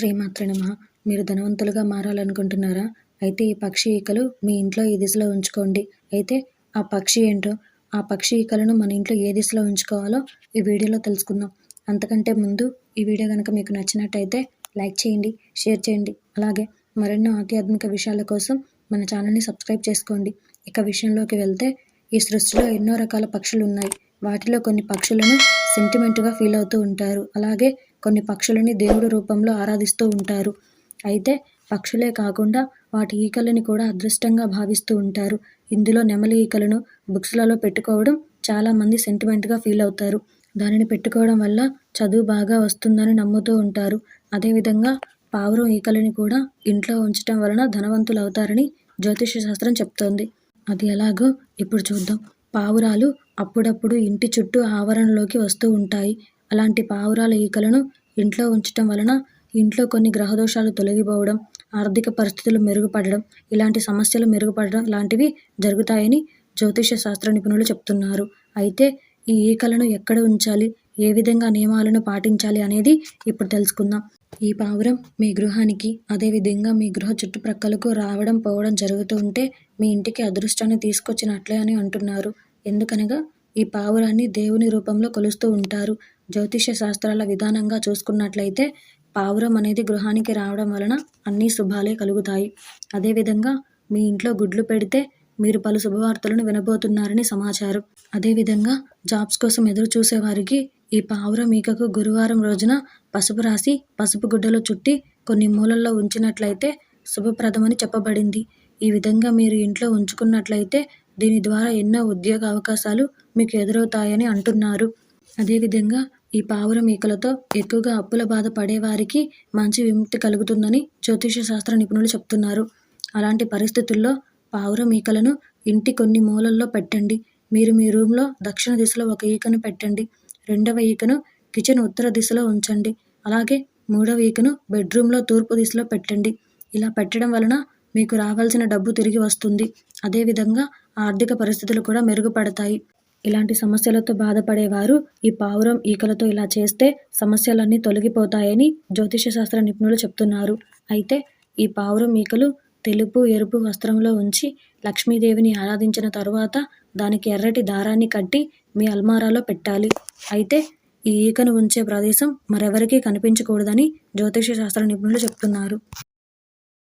శ్రీమాత్రి నమ. మీరు ధనవంతులుగా మారాలనుకుంటున్నారా? అయితే ఈ పక్షి ఈకలు మీ ఇంట్లో ఈ దిశలో ఉంచుకోండి. అయితే ఆ పక్షి ఏంటో? ఆ పక్షి ఈకలను మన ఇంట్లో ఏ దిశలో ఉంచుకోవాలో ఈ వీడియోలో తెలుసుకుందాం. అంతకంటే ముందు ఈ వీడియో కనుక మీకు నచ్చినట్టయితే లైక్ చేయండి షేర్ చేయండి. అలాగే మరెన్నో ఆధ్యాత్మిక విషయాల కోసం మన ఛానల్ని సబ్స్క్రైబ్ చేసుకోండి. ఇక విషయంలోకి వెళ్తే ఈ సృష్టిలో ఎన్నో రకాల పక్షులు ఉన్నాయి వాటిలో కొన్ని పక్షులను సెంటిమెంట్గా ఫీల్ అవుతూ ఉంటారు. అలాగే కొన్ని పక్షులని దేవుడు రూపంలో ఆరాధిస్తూ ఉంటారు. అయితే పక్షులే కాకుండా వాటి ఈకలని కూడా అదృష్టంగా భావిస్తూ ఉంటారు. ఇందులో నెమలి ఈకలను బుక్స్లలో పెట్టుకోవడం చాలామంది సెంటిమెంట్గా ఫీల్ అవుతారు. దానిని పెట్టుకోవడం వల్ల చదువు బాగా వస్తుందని నమ్ముతూ ఉంటారు. అదేవిధంగా పావురం ఈకలని కూడా ఇంట్లో ఉంచడం వలన ధనవంతులు అవుతారని జ్యోతిష శాస్త్రం చెప్తోంది. అది ఎలాగో ఇప్పుడు చూద్దాం. పావురాలు అప్పుడప్పుడు ఇంటి చుట్టూ ఆవరణలోకి వస్తూ ఉంటాయి. అలాంటి పావురాల ఈకలను ఇంట్లో ఉంచటం వలన ఇంట్లో కొన్ని గ్రహదోషాలు తొలగిపోవడం ఆర్థిక పరిస్థితులు మెరుగుపడడం ఇలాంటి సమస్యలు మెరుగుపడడం లాంటివి జరుగుతాయని జ్యోతిష శాస్త్ర నిపుణులు చెప్తున్నారు. అయితే ఈ ఈకలను ఎక్కడ ఉంచాలి? ఏ విధంగా నియమాలను పాటించాలి అనేది ఇప్పుడు తెలుసుకుందాం. ఈ పావురం మీ గృహానికి అదేవిధంగా మీ గృహ చుట్టుప్రక్కలకు రావడం పోవడం జరుగుతూ ఉంటే మీ ఇంటికి అదృష్టాన్ని తీసుకొచ్చినట్లే అని అంటున్నారు. ఎందుకనగా ఈ పావురాన్ని దేవుని రూపంలో కొలుస్తూ ఉంటారు. జ్యోతిష శాస్త్రాల విధానంగా చూసుకున్నట్లయితే పావురం అనేది గృహానికి రావడం వలన అన్ని శుభాలే కలుగుతాయి. అదేవిధంగా మీ ఇంట్లో గుడ్లు పెడితే మీరు పలు శుభవార్తలను వినబోతున్నారని సమాచారం. అదేవిధంగా జాబ్స్ కోసం ఎదురు చూసేవారికి ఈ పావురం ఈకకు గురువారం రోజున పసుపు రాసి పసుపు గుడ్డలో చుట్టి కొన్ని మూలల్లో ఉంచినట్లయితే శుభప్రదమని చెప్పబడింది. ఈ విధంగా మీరు ఇంట్లో ఉంచుకున్నట్లయితే దీని ద్వారా ఎన్నో ఉద్యోగ అవకాశాలు మీకు ఎదురవుతాయని అంటున్నారు. అదేవిధంగా ఈ పావురం ఈకలతో ఎక్కువగా అప్పుల బాధ పడేవారికి మంచి విముక్తి కలుగుతుందని జ్యోతిష శాస్త్ర నిపుణులు చెప్తున్నారు. అలాంటి పరిస్థితుల్లో పావురం ఈకలను ఇంటి కొన్ని మూలల్లో పెట్టండి. మీరు మీ రూమ్లో దక్షిణ దిశలో ఒక ఈకను పెట్టండి. రెండవ ఈకను కిచెన్ ఉత్తర దిశలో ఉంచండి. అలాగే మూడవ ఈకను బెడ్రూమ్లో తూర్పు దిశలో పెట్టండి. ఇలా పెట్టడం వలన మీకు రావాల్సిన డబ్బు తిరిగి వస్తుంది. అదేవిధంగా ఆర్థిక పరిస్థితులు కూడా మెరుగుపడతాయి. ఇలాంటి సమస్యలతో బాధపడేవారు ఈ పావురం ఈకలతో ఇలా చేస్తే సమస్యలన్నీ తొలగిపోతాయని జ్యోతిష శాస్త్ర నిపుణులు చెప్తున్నారు. అయితే ఈ పావురం ఈకలు తెలుపు ఎరుపు వస్త్రంలో ఉంచి లక్ష్మీదేవిని ఆరాధించిన తరువాత దానికి ఎర్రటి దారాన్ని కట్టి మీ అల్మారాలో పెట్టాలి. అయితే ఈ ఈకను ఉంచే ప్రదేశం మరెవరికీ కనిపించకూడదని జ్యోతిష శాస్త్ర నిపుణులు చెప్తున్నారు.